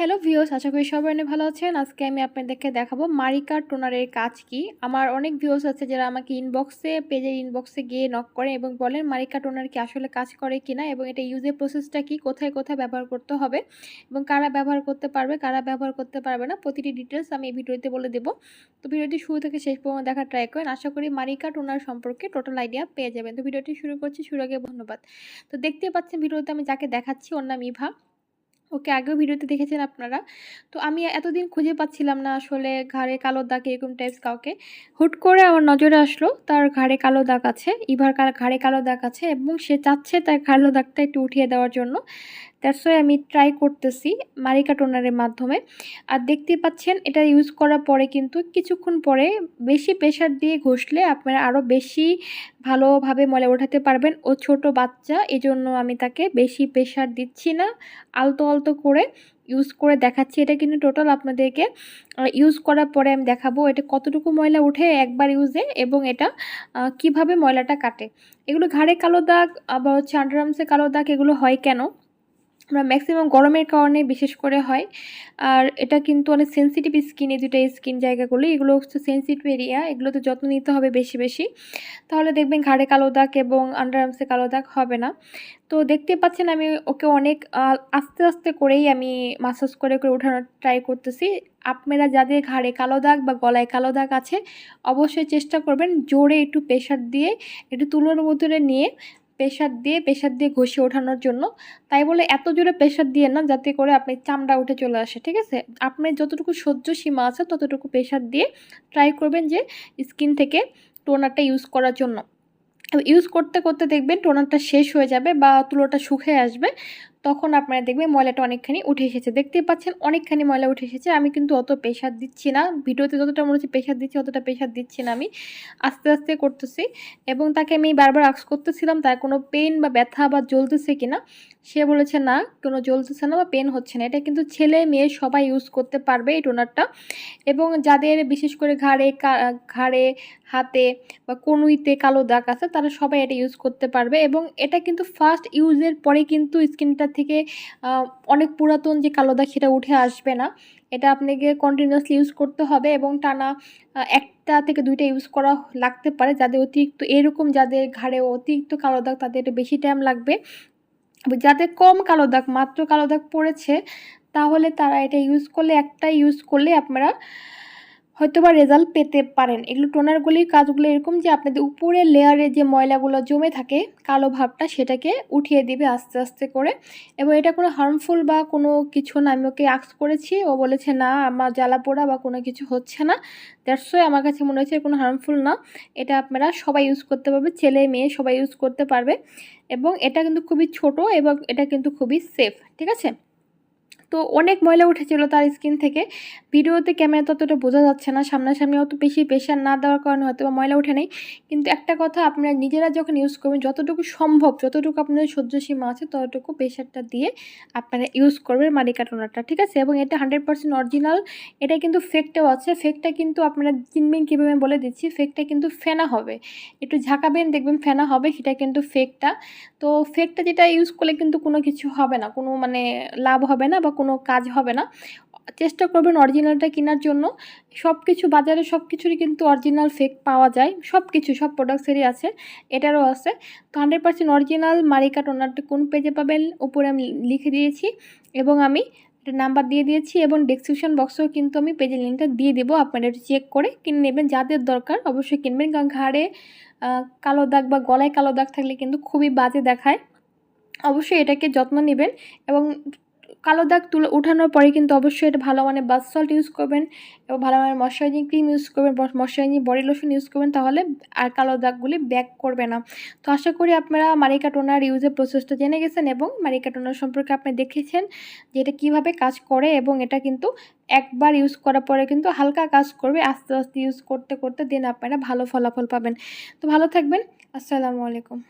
Hello views আশা করি সবাই অনেক ভালো আছেন। আজকে আমি আপনাদেরকে দেখাবো মারিকা টোনারের কাজ কি। আমার অনেক ভিউস আছে যারা আমাকে ইনবক্সে পেজের ইনবক্সে গিয়ে নক করে এবং বলেন মারিকা টোনার কি আসলে কাজ করে কিনা এবং এটা ইউজের প্রসেসটা কি, কোথায় কোথায় ব্যবহার করতে হবে এবং কারা ব্যবহার করতে পারবে, কারা ব্যবহার করতে পারবে না, প্রতিটি ডিটেলস আমি এই ভিডিওতে বলে দেবো। তো ভিডিওটি শুরু থেকে শেষ পর্যন্ত দেখার ট্রাই করেন। আশা করি মারিকা টোনার সম্পর্কে টোটাল আইডিয়া পেয়ে যাবেন। তো ভিডিওটি শুরু করছি শুরু আগে ধন্যবাদ। তো দেখতে পাচ্ছেন ভিডিওতে আমি যাকে দেখাচ্ছি, ওর নাম ইভা। ওকে আগেও ভিডিওতে দেখেছেন আপনারা? তো আমি এতদিন খুঁজে পাচ্ছিলাম না আসলে ঘাড়ে কালো দাগ এরকম টাইপস কাউকে। হুট করে আমার নজরে আসলো, তার ঘাড়ে কালো দাগ আছে ইভার ঘাড়ে কালো দাগ আছে এবং সে চাচ্ছে তার কালো দাগটা একটু উঠিয়ে দেওয়ার জন্য। দ্যাটস ওয়াই আমি ট্রাই করতেছি মারিকা টোনারের মাধ্যমে। আর দেখতে পাচ্ছেন, এটা ইউজ করার পরে কিন্তু কিছুক্ষণ পরে বেশি প্রেশার দিয়ে ঘষলে আপনারা আরও বেশি ভালোভাবে মলে ওঠাতে পারবেন। ও ছোট বাচ্চা, এজন্য আমি তাকে বেশি প্রেশার দিচ্ছি না। আলতো আলতো করে ইউজ করে দেখাচ্ছি। এটা কিন্তু টোটাল আপনাদেরকে ইউজ করার পরে আমি দেখাবো এটা কতটুকু ময়লা উঠে একবার ইউজে এবং এটা কীভাবে ময়লাটা কাটে। এগুলো ঘাড়ে কালো দাগ আবার হচ্ছে আন্ডারআর্মসে কালো দাগ এগুলো হয় কেন? আমরা ম্যাক্সিমাম গরমের কারণে বিশেষ করে হয়। আর এটা কিন্তু অনেক সেন্সিটিভ স্কিন এই স্কিন জায়গাগুলো, এগুলো হচ্ছে সেন্সিটিভ এরিয়া এগুলোতে যত্ন নিতে হবে বেশি বেশি। তাহলে দেখবেন ঘাড়ে কালো দাগ এবং আন্ডারআর্মসে কালো দাগ হবে না। তো দেখতে পাচ্ছেন আমি ওকে অনেক আস্তে আস্তে করেই আমি মাসাজ করে করে ওঠানোর ট্রাই করতেছি। আপনারা যাদের ঘাড়ে কালো দাগ বা গলায় কালো দাগ আছে, অবশ্যই চেষ্টা করবেন জোরে একটু প্রেশার দিয়ে, একটু তুলোর মধ্যে নিয়ে প্রেশার দিয়ে প্রেশার দিয়ে ঘষে ওঠানোর জন্য। তাই বলে এত জোরে প্রেশার দিয়ে না, যাতে করে আপনি চামড়া উঠে চলে আসে, ঠিক আছে? আপনি যতটুকু সহ্য সীমা আছে, ততটুকু প্রেশার দিয়ে ট্রাই করবেন যে স্কিন থেকে টোনারটা ইউজ করার জন্য। ইউজ করতে করতে দেখবেন টোনারটা শেষ হয়ে যাবে বা তুলোটা শুকিয়ে আসবে। তখন আপনারা দেখবেন ময়লাটা অনেকখানি উঠে এসেছে। দেখতেই পাচ্ছেন অনেকখানি ময়লা উঠে এসেছে। আমি কিন্তু অত প্রেশার দিচ্ছি না। ভিডিওতে যতটা মনে হচ্ছে প্রেশার দিচ্ছি, অতটা প্রেশার দিচ্ছি না আমি। আস্তে আস্তে করতেছি এবং তাকে আমি বারবার আক্স করতেছিলাম। তার কোনো পেন বা ব্যথা বা জ্বলতেছে কিনা, সে বলেছে, না, কোনো জ্বলতেছে না বা পেন হচ্ছে না। এটা কিন্তু ছেলে মেয়ে সবাই ইউজ করতে পারবে এই টোনারটা এবং যাদের বিশেষ করে ঘাড়ে ঘাড়ে, হাতে বা কনুইতে কালো দাগ আছে, তারা সবাই এটা ইউজ করতে পারবে। এবং এটা কিন্তু ফার্স্ট ইউজের পরে কিন্তু স্কিনটা থেকে অনেক পুরাতন যে কালো দাগ সেটা উঠে আসবে না, এটা আপনাকে কন্টিনিউয়াসলি ইউজ করতে হবে এবং টানা একটা থেকে দুইটা ইউজ করা লাগতে পারে যাদের অতিরিক্ত, এরকম যাদের ঘাড়ে অতিরিক্ত কালো দাগ তাদের বেশি টাইম লাগবে। যাদের কম কালো দাগ, মাত্র কালো দাগ পড়েছে, তাহলে তারা এটা ইউজ করলে, একটা ইউজ করলে আপনারা হয়তো বা রেজাল্ট পেতে পারেন। এগুলো টোনারগুলির কাজগুলো এরকম যে আপনাদের উপরে লেয়ারে যে ময়লাগুলো জমে থাকে, কালো ভাবটা সেটাকে উঠিয়ে দিবে আস্তে আস্তে করে। এবং এটা কোনো হার্মফুল বা কোনো কিছু না, আমি ওকে আক্স করেছি। ও বলেছে, না, আমার জ্বালা পোড়া বা কোনো কিছু হচ্ছে না। দ্যাটস আমার কাছে মনে হচ্ছে কোনো হার্মফুল না। এটা আপনারা সবাই ইউজ করতে পারবে, ছেলে, মেয়ে সবাই ইউজ করতে পারবে। এবং এটা কিন্তু খুবই ছোট এবং এটা কিন্তু খুবই সেফ ঠিক আছে? তো অনেক ময়লা উঠেছিল তার স্কিন থেকে। ভিডিওতে ক্যামেরা ততটা বোঝা যাচ্ছে না, সামনাসামনি অত বেশি প্রেশার না দেওয়ার কারণে হয়তো বা ময়লা উঠে নেই। কিন্তু একটা কথা, আপনারা নিজেরা যখন ইউজ করবেন, যতটুকু সম্ভব, যতটুকু আপনাদের সহ্য সীমা আছে, ততটুকু প্রেশারটা দিয়ে আপনারা ইউজ করবেন মালিকা টোনারটা ঠিক আছে? এবং এটা হান্ড্রেড পার্সেন্ট অরিজিনাল এটা কিন্তু ফেকটাও আছে। ফেকটা কিন্তু আপনারা চিনবেন কীভাবে বলে দিচ্ছি ফেকটা কিন্তু ফেনা হবে। একটু ঝাঁকাবেন, দেখবেন ফেনা হবে, সেটা কিন্তু ফেকটা তো ফেকটা যেটা ইউজ করলে কিন্তু কোনো কিছু হবে না, কোনো মানে লাভ হবে না বা কোনো কাজ হবে না। চেষ্টা করবেন অরিজিনালটা কেনার জন্য। সব কিছু বাজারে সব কিছুরই কিন্তু অরিজিনাল ফেক পাওয়া যায়। সব কিছু সব প্রোডাক্টসেরই আছে। এটারও আছে। তো হান্ড্রেড পার্সেন্ট অরিজিনাল মারিকা টোনারটা কোন পেজে পাবেন? উপরে আমি লিখে দিয়েছি এবং আমি একটা নাম্বার দিয়ে দিয়েছি এবং ডিসক্রিপশন বক্সেও কিন্তু আমি পেজের লিঙ্কটা দিয়ে দেবো। আপনারা একটু চেক করে কিনে নেবেন। যাদের দরকার অবশ্যই কিনবেন। কারণ ঘাড়ে কালো দাগ বা গলায় কালো দাগ থাকলে কিন্তু খুবই বাজে দেখায়। অবশ্যই এটাকে যত্ন নেবেন এবং কালো দাগ তুলে ওঠানোর পরে কিন্তু অবশ্যই এটা ভালো মানে বাস সল্ট ইউজ করবেন এবং ভালো মানে ময়শ্চারাইজিং ক্রিম ইউজ করবেন ময়শ্চারাইজিং বডি লোশন ইউজ করবেন, তাহলে আর কালো দাগগুলি ব্যাক করবে না। তো আশা করি আপনারা মারিকা টোনার ইউজের প্রসেসটা জেনে গেছেন এবং মারিকা টোনার সম্পর্কে আপনি দেখেছেন যে এটা কীভাবে কাজ করে এবং এটা কিন্তু একবার ইউজ করার পরে কিন্তু হালকা কাজ করবে, আস্তে আস্তে ইউজ করতে করতে দিন আপনারা ভালো ফলাফল পাবেন। তো ভালো থাকবেন, আসসালামু আলাইকুম।